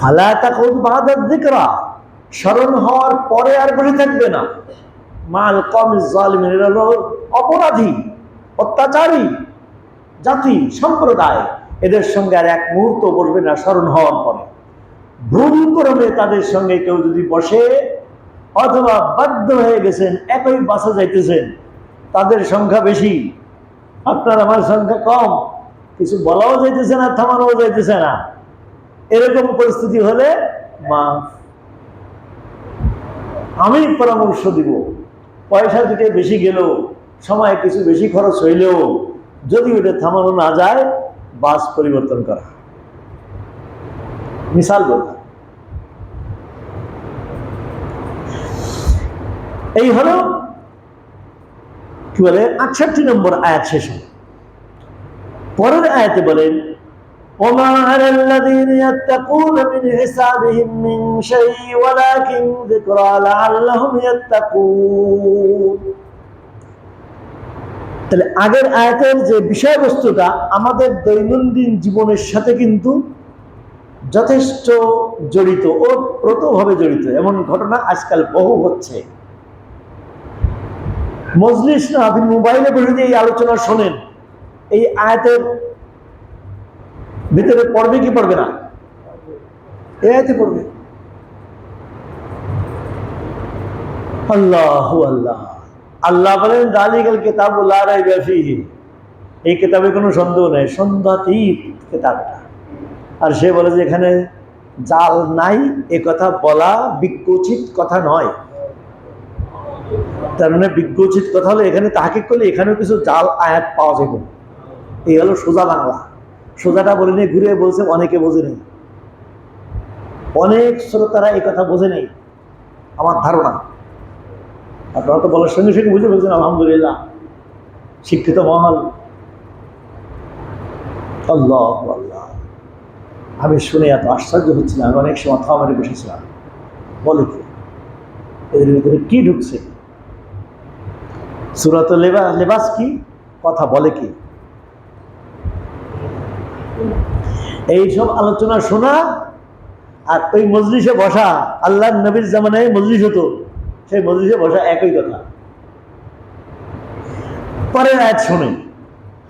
ফালা তাকুন বাদাত যিকরা, স্মরণ হওয়ার পরে আর বসে থাকবে না। মাল কম জালিমিন, এরা অপরাধী, অত্যাচারী, জাতি, সম্প্রদায়। এদের সঙ্গে আর এক মুহূর্ত বসবে না স্মরণ হওয়ার পরে। ভুল তাদের সঙ্গে কেউ যদি বসে অথবা বাধ্য হয়ে গেছেন, একই বাসা যাইতেছেন, তাদের সংখ্যা বেশি। আপনার আমার সংখ্যা কম। কিছু বলাও যাইতেছে না, থামানোও যাইতেছে না। এরকম পরিস্থিতি হলে মা, আমি পরামর্শ দিব। পয়সা দিতে বেশি গেলেও, সময় কিছু বেশি খরচ হইলেও, যদি ওটা থামানো না যায়, বাস পরিবর্তন করা। মিসাল বললাম। এই হলো কি বলে, আটষট্টি নম্বর আয়াত শেষ পরের আয়াতে বলেন وما على الذين يتقون من حسابهم من شيء ولكن ذكرى لعلهم يتقون তাহলে আগের আয়াতের যে বিষয়বস্তুটা আমাদের দৈনন্দিন জীবনের সাথে কিন্তু যথেষ্ট জড়িত ও প্রতভাবে জড়িত এমন ঘটনা আজকাল বহু হচ্ছে মজলিস না আপনি মোবাইলে বসে দিয়ে এই আলোচনা শোনেন এই আয়াতের ভিতরে পড়বে কি পড়বে না? এ আয়াতে পড়বে। আল্লাহ আল্লাহ। আল্লাহ বলেন দালিকাল কেতাব ফিহি। এই কিতাবে কোনো সন্দেহ নেই, সন্ধ্যাতীত কেতাবটা। আর সে বলে যে, এখানে জাল নাই, এ কথা বলা বিজ্ঞোচিত কথা নয়। তার মানে বিজ্ঞোচিত কথা হলো, এখানে তাহাকে করলে এখানেও কিছু জাল, আয়াত পাওয়া যাবে। এই হলো সোজা বাংলা। সোজাটা বলে নিয়ে ঘুরে বলছে, অনেকে বোঝে নেই। অনেক শ্রোতারা এই কথা বোঝে নেই, আমার ধারণা। আপনারা তো বলার সঙ্গে সঙ্গে বুঝে বলছেন আলহামদুলিল্লাহ। শিক্ষিত মহল। আল্লাহ আমি শুনে এত আশ্চর্য হচ্ছিলাম, আমি অনেক সময় থামারে বসেছিলাম। বলে কি? এদের ভিতরে কি ঢুকছে? সুরত লেবা, লেবাস কি? কথা বলে কি? এইসব আলোচনা শোনা আর ওই মজলিসে বসা, আল্লাহ নবীর জামানায় মজলিস হতো, সেই মজলিসে বসা একই কথা। পরের আয়াত শুনে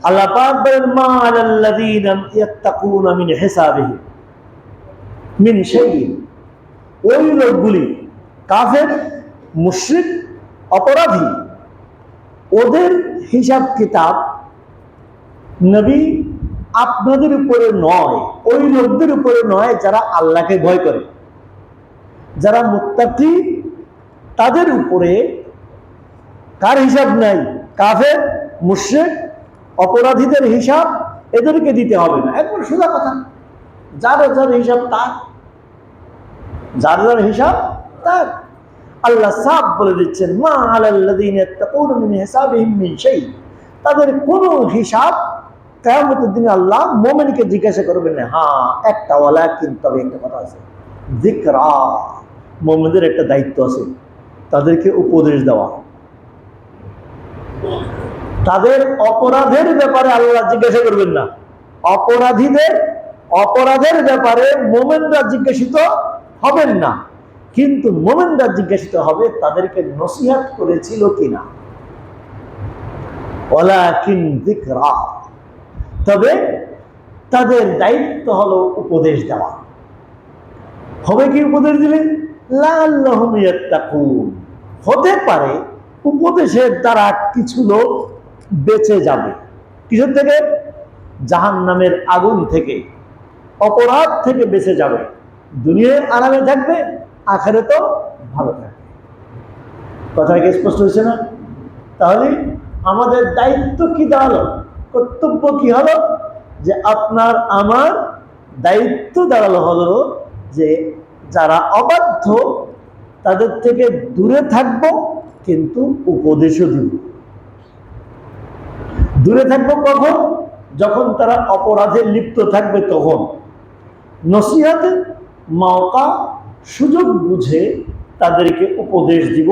আল্লাহ পাক বলেন মা আলাল্লাযীনা ইয়াত্তাকুনা মিন হিসাবিহি মিন শাইইন। ওই লোকগুলি কাফের, মুশরিক, অপরাধী, ওদের হিসাব কিতাব নবী আপনাদের উপরে নয়, ওই লোকদের উপরে নয় যারা আল্লাহকে ভয় করে। যারা মুত্তাকি, তাদের উপরে কার হিসাব নাই? কাফের, মুশ্রেক, অপরাধীদের হিসাব এদেরকে দিতে হবে না। একবার সোজা কথা। যার যার হিসাব তার। যার যার হিসাব তার। আল্লাহ সাফ বলে দিচ্ছেন, মা আল্লাহ তাদের কোনো হিসাব কেয়ামতের দিনে আল্লাহ মোমেনকে জিজ্ঞাসা করবেন হ্যাঁ একটা ওয়ালা কিন্তু তবে একটা কথা আছে। জিকরা মোমেনদের একটা দায়িত্ব আছে, তাদেরকে উপদেশ দেওয়া। তাদের অপরাধের ব্যাপারে আল্লাহ জিজ্ঞাসা করবেন না। অপরাধীদের, অপরাধের ব্যাপারে মোমেনরা জিজ্ঞাসিত হবেন না। কিন্তু মোমেনরা জিজ্ঞাসিত হবে, তাদেরকে নসিহাত করেছিল কিনা। ওলা কিন জিকরা তবে তাদের দায়িত্ব হলো উপদেশ দেওয়া। হবে কি উপদেশ দিলে? লাল্লাহুম ইয়াত্তাকুন। হতে পারে উপদেশের দ্বারা কিছু লোক বেঁচে যাবে। কিসের থেকে? জাহান নামের আগুন থেকে। অপরাধ থেকে বেঁচে যাবে। দুনিয়ায় আরামে থাকবে আখেরে তো ভালো থাকবে। কথা কি স্পষ্ট হয়েছে না? তাহলে আমাদের দায়িত্ব কি দাঁড়াল? কর্তব্য কি হলো? যে আপনার আমার দায়িত্ব দাঁড়াল হলো যে যারা অবাধ্য তাদের থেকে দূরে থাকব, কিন্তু উপদেশও দিব। দূরে থাকব কখন? যখন তারা অপরাধে লিপ্ত থাকবে তখন। নসিহাতে মাওকা সুযোগ বুঝে তাদেরকে উপদেশ দিব,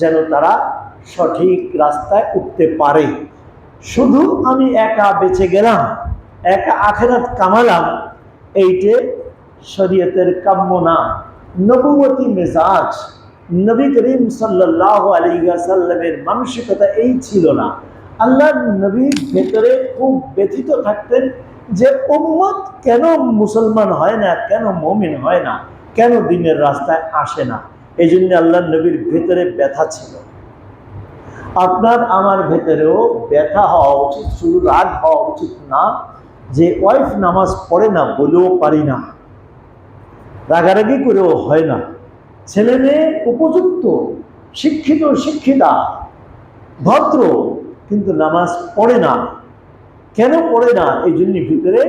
যেন তারা সঠিক রাস্তায় উঠতে পারে। শুধু আমি একা বেঁচে গেলাম, একা আখেরাত কামালাম, এইটে শরীয়তের কাম্য না নবুয়তি মেজাজ, নবী করিম সাল্লাহ আলিগাসাল্লামের মানসিকতা এই ছিল না। আল্লাহ নবীর ভেতরে খুব ব্যথিত থাকতেন যে, উম্মত কেন মুসলমান হয় না, কেন মমিন হয় না, কেন দিনের রাস্তায় আসে না? এই জন্য আল্লাহ নবীর ভেতরে ব্যথা ছিল। আপনার আমার ভেতরেও ব্যথা হওয়া উচিত শুধু রাগ হওয়া উচিত না, যে ওয়াইফ নামাজ পড়ে না বলেও পারি না। রাগারাগি করেও হয় না। ছেলে মেয়ে উপযুক্ত, শিক্ষিত, শিক্ষিতা, ভদ্র, কিন্তু নামাজ পড়ে না। কেন পড়ে না? এই জন্য ভিতরে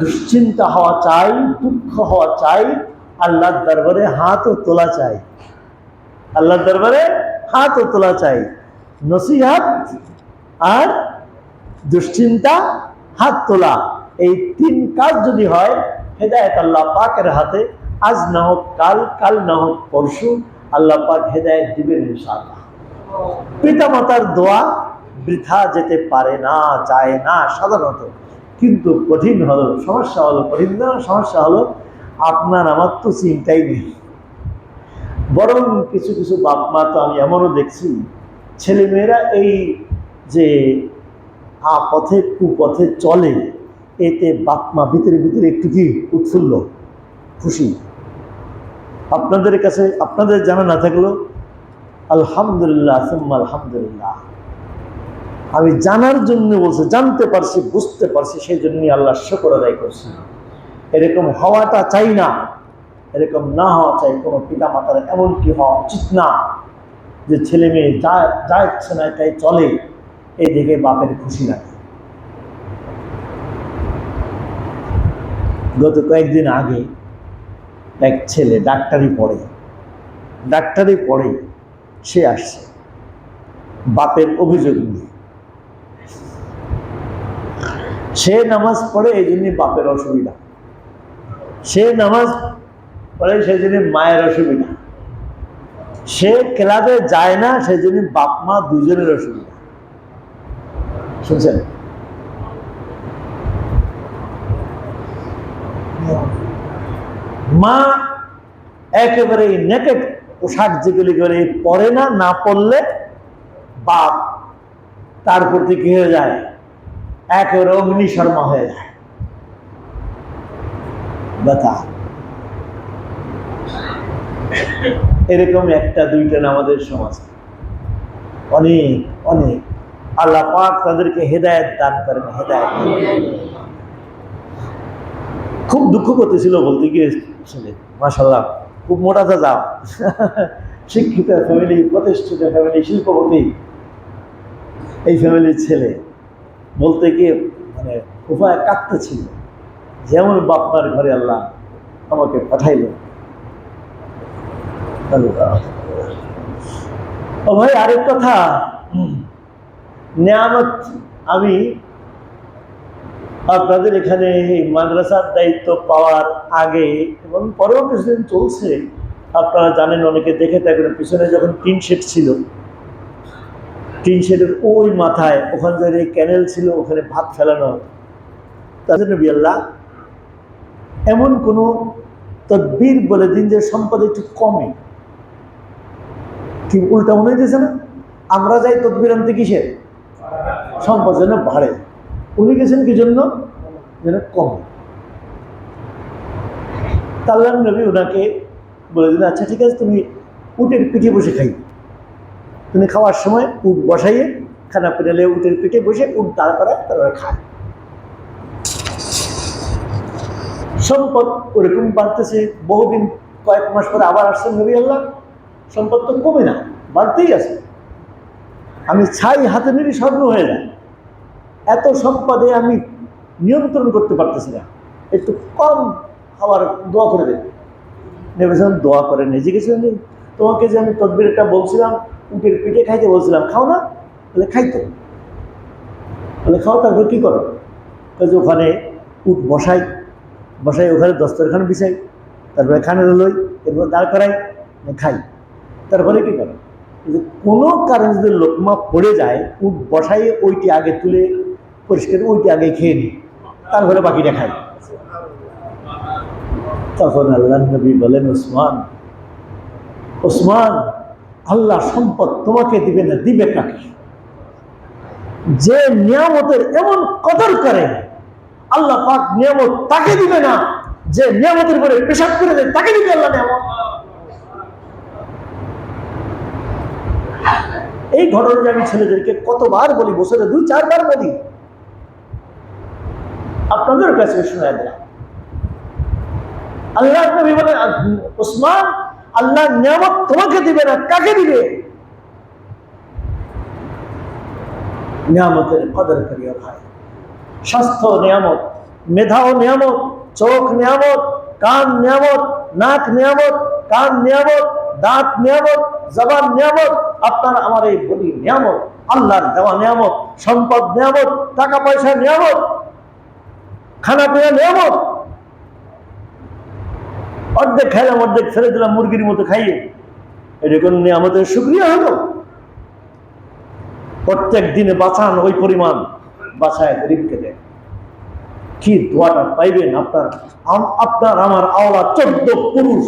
দুশ্চিন্তা হওয়া চাই, দুঃখ হওয়া চাই, আল্লাহর দরবারে হাতও তোলা চাই। আল্লাহর দরবারে হাতও তোলা চাই। নসিহাত আর দুশ্চিন্তা, হাত তোলা। এই তিন কাজ যদি হয়, হেদায়ত আল্লাহ পাকের হাতে, আজ না হোক কাল কাল না হোক পরশু, আল্লাহ পাক হেদায়ত দিবেন ইনশাআল্লাহ। পিতা মাতার দোয়া বৃথা যেতে পারে না যায় না সাধারণত। কিন্তু কঠিন হলো, সমস্যা হলো কঠিন না, সমস্যা হলো আপনার আমার তো চিন্তাই নেই। বরং কিছু কিছু বাপ মা তো আমি এমনও দেখছি, ছেলেমেয়েরা এই যে আ পথে কুপথে চলে, এতে বাপ মা ভিতরে ভিতরে একটু কি উৎফুল্ল, খুশি। আপনাদের কাছে, আপনাদের জানা না থাকলেও আলহামদুলিল্লাহ, সুম্মা আলহামদুলিল্লাহ। আমি জানার জন্য বলছে, জানতে পারছি, বুঝতে পারছি, সেই জন্যই আল্লাহ শকর আদায় করছি এরকম হওয়াটা চাই না। এরকম না হওয়া চাই, কোনো পিতা মাতার এমনটি হওয়া উচিত না যে ছেলে মেয়ে যা যা ইচ্ছে না, তাই চলে, এই দিকে বাপের খুশি লাগে গত কয়েকদিন আগে এক ছেলে ডাক্তারি পড়ে ডাক্তারি পড়ে সে আসছে, বাপের অভিযোগ নিয়ে। সে নামাজ পড়ে, এই জন্য বাপের অসুবিধা। সে নামাজ সেই জন্য মায়ের অসুবিধা। সে ক্লাবে যায় না জন্য বাপ মা দুজনের অসুবিধা। শুনছেন? মা একেবারে নেকেট পোশাক যেগুলি করে পরে না না পড়লে বাপ, তার প্রতি কি হয়ে যায়? একেবারে অগ্নি শর্মা হয়ে যায়। ব্যথা এরকম একটা, দুইটা আমাদের সমাজ। অনেক অনেক। আল্লাহ পাক তাদেরকে হেদায়ত দান করেন, হেদায়ত খুব দুঃখ করতেছিল বলতে গিয়ে ছেলে মাসাল্লাহ খুব মোটা যাও শিক্ষিত ফ্যামিলি প্রতিষ্ঠিত ফ্যামিলি শিল্পপতি। এই ফ্যামিলির ছেলে বলতে গিয়ে মানে উপায় কাঁদতেছিল। যেমন বাপমার ঘরে আল্লাহ আমাকে পাঠাইল ও ভাই, আরেক কথা। নিয়ামত আমি আপনাদের এখানে মাদ্রাসার দায়িত্ব পাওয়ার আগে এবং পরেও কিছুদিন চলছে, আপনারা জানেন, অনেকে দেখে থাকবেন পিছনে যখন টিন শেড ছিল, টিন শেডের ওই মাথায়, ওখানে যে ক্যানেল ছিল, ওখানে ভাত ফেলানো তাদের নবী আল্লাহ এমন কোনো তদ্বির বলে দিন যে সম্পদ একটু কমে। কি উল্টা মনে হইতেছে না? আমরা যাই তদ্বির আনতে কিসের? সম্পদ যেন বাড়ে। উনি গেছেন কি জন্য? যেন কমে। তাল্লাহ নবী ওনাকে বলে দিলেন আচ্ছা ঠিক আছে, তুমি উটের পিঠে বসে খাই। তুমি খাওয়ার সময় উট বসাইয়ে খানা পেটালে উটের পিঠে বসে উট দাঁড় করায়, তারপরে খায়। সম্পদ ওরকম বাড়তেছে, বহুদিন, কয়েক মাস পরে আবার আসছেন নবী আল্লাহ। সম্পদ তো কমে না, বাড়তেই আছে। আমি ছাই হাতে নিলে স্বর্ণ হয়ে যায় এত সম্পদে আমি নিয়ন্ত্রণ করতে পারতেছি না। একটু কম খাবার দোয়া করে দেবে নেবেছেন দোয়া করে নিজে গেছিলেন তোমাকে যে আমি তদবিরটা বলছিলাম, উটের পিঠে খাইতে বলছিলাম, খাও না? বলে, খাইতো। বলে, খাও, তারপর কী করো? যে, ওখানে উট বসাই। বসাই, ওখানে দস্তরখান বিছাই, তারপরে খানে লই এরপর দাঁড় করাই, খাই। তারপরে কী করো? যদি কোনো কারণে যদি লোকমা পড়ে যায় উট বসাই ওইটি আগে তুলে পরিষ্কার ওইটি আগে খেয়ে নিই, তারপরে বাকিটা খাই। তখন আল্লাহ নবী বলেন, ওসমান ওসমান, আল্লাহ সম্পদ তোমাকে দিবে না, দিবে কাকে? যে নিয়ামতের এমন কদর করে, আল্লাহ পাক নিয়ামত তাকে দিবে না, যে নিয়ামতের উপরে পেশাব করে দেয়, তাকে দিবে আল্লাহ নিয়ামত। এই ঘটনাটা আমি ছেলেদেরকে কতবার বলি বছরে দুই, চারবার বলি। আপনাদের কাছে শোনা দিলাম আল্লাহ নবী বলেন ওসমান, আল্লাহ নিয়ামত তোমাকে দিবে না, কাকে দিবে? নিয়ামতের কদর করিও ভাই। স্বাস্থ্য নিয়ামত মেধাও নিয়ামত, চোখ নিয়ামত, কান নিয়ামত, নাক নিয়ামত, কান নিয়ামত, দাঁত নিয়ামত, জবান নিয়ামত আপনার আমার এই বলি নিয়ামত, আল্লাহর দেওয়া নিয়ামত, সম্পদ নিয়ামত টাকা পয়সা নিয়ামত, খানা পিনা নিয়ামত। অর্ধেক খাইলাম, অর্ধেক ফেলে দিলাম, মুরগির মতো খাইয়ে। এটা কোন নিয়ামতের সুক্রিয়া হলো? প্রত্যেক দিনে বাঁচান ওই পরিমাণ বাসায় গরিবকে দেয় কি দোয়াটা পাইবেন আপনার? আপনার, আমার আওলা চোদ্দ পুরুষ,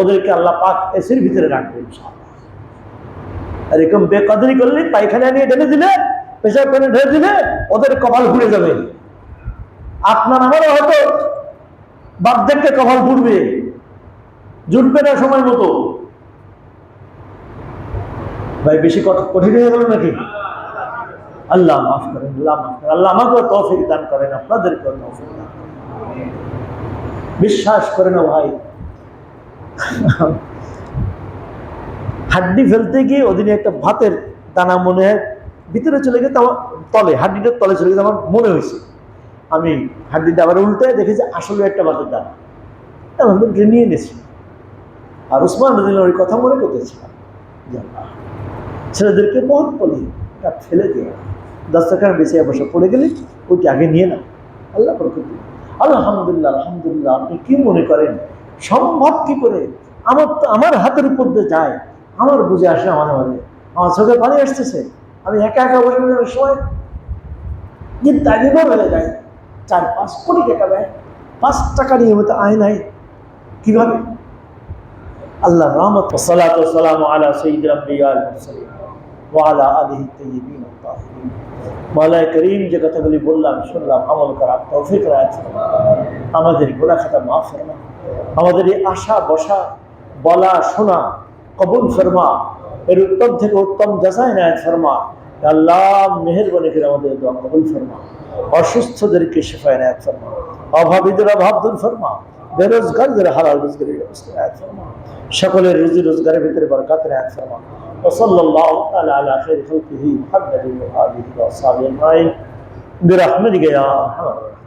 ওদেরকে আল্লাহ পাক এসির ভিতরে রাখবে এরকম বেকাদরি করলে পায়খানা নিয়ে ঢেলে দিলে, পেশাব করে ঢেলে দিলে ওদের কপাল ঘুরে যাবে। আপনার আমারও হয়তো বার্ধক্যে কপাল ঘুরবে জুটবে না সময় মতো। ভাই, বেশি কঠিন হয়ে গেল নাকি? আল্লাহ মাফ করেন, আল্লাহ মাফ করেন। আল্লাহ আমাকেও তৌফিক দান করেন, আপনাদেরকেও করেন। বিশ্বাস করে না ভাই। হাড্ডি ফেলতে গিয়ে ওদিনে একটা ভাতের দানা মনে হয় ভিতরে চলে গেছে আমার তলে হাড্ডিটার তলে চলে গেছে আমার মনে হয়েছে। আমি হাড্ডিটা আবার উল্টে দেখেছি আসলে একটা ভাতের দানা। করে নিয়ে নিয়েছি। আর উসমান রদিন ওই কথা মনে করতেছিলাম ছেলেদেরকে বহুত বলি, এটা ফেলে দিয়ে দশটাকার বেঁচে বসে পড়ে গেলে ওইটা আগে নিয়ে না আল্লাহ প্রকৃতি আলহামদুলিল্লাহ আলহামদুলিল্লাহ, আপনি কি মনে করেন? সম্ভব কি করে? আমার তো, আমার হাতের উপর দিয়ে যায়। আমার বুঝে আসে মাঝে মাঝে। আমার চোখে পানি আসতেছে। আমি একা একা বসে বসে সময় যে দাঁড়িয়ে হয়ে যায়। চার, পাঁচ কোটি টাকা ব্যয়। পাঁচ টাকা নিয়ে মতো আয় নাই। কীভাবে? আল্লাহ রহমত। সালাত সালাম আলা সঈদ রব্বিয়াল মুরসালিন ওয়ালা আলিহি তাইয়িবিন তাহিরিন। মাওলানা করিম যে কথাগুলি বললাম, শুনলাম, আমল করার তৌফিক রাখছে আমাদের গুনাহ খাতা মাফ ফরমা আমাদের এই আশা, বসা, বলা, শোনা কবুল ফরমা এর উত্তম থেকে উত্তম জাজায় নায়ত ফরমা আল্লাহ মেহেরবানি করে আমাদের দোয়া কবুল ফরমা অসুস্থদেরকে শেফায় নায়ত ফরমা অভাবীদের অভাব দূর ফরমা বেরোজগারদের হালাল রোজগারের ব্যবস্থা নায়ত ফরমা সকলের রুজি রোজগারের ভিতরে বরকাত নায়ত ফরমা وصلى الله تعالى على خير خلقه محمد وآله وأصحابه أجمعين برحمتك يا أرحم الراحمين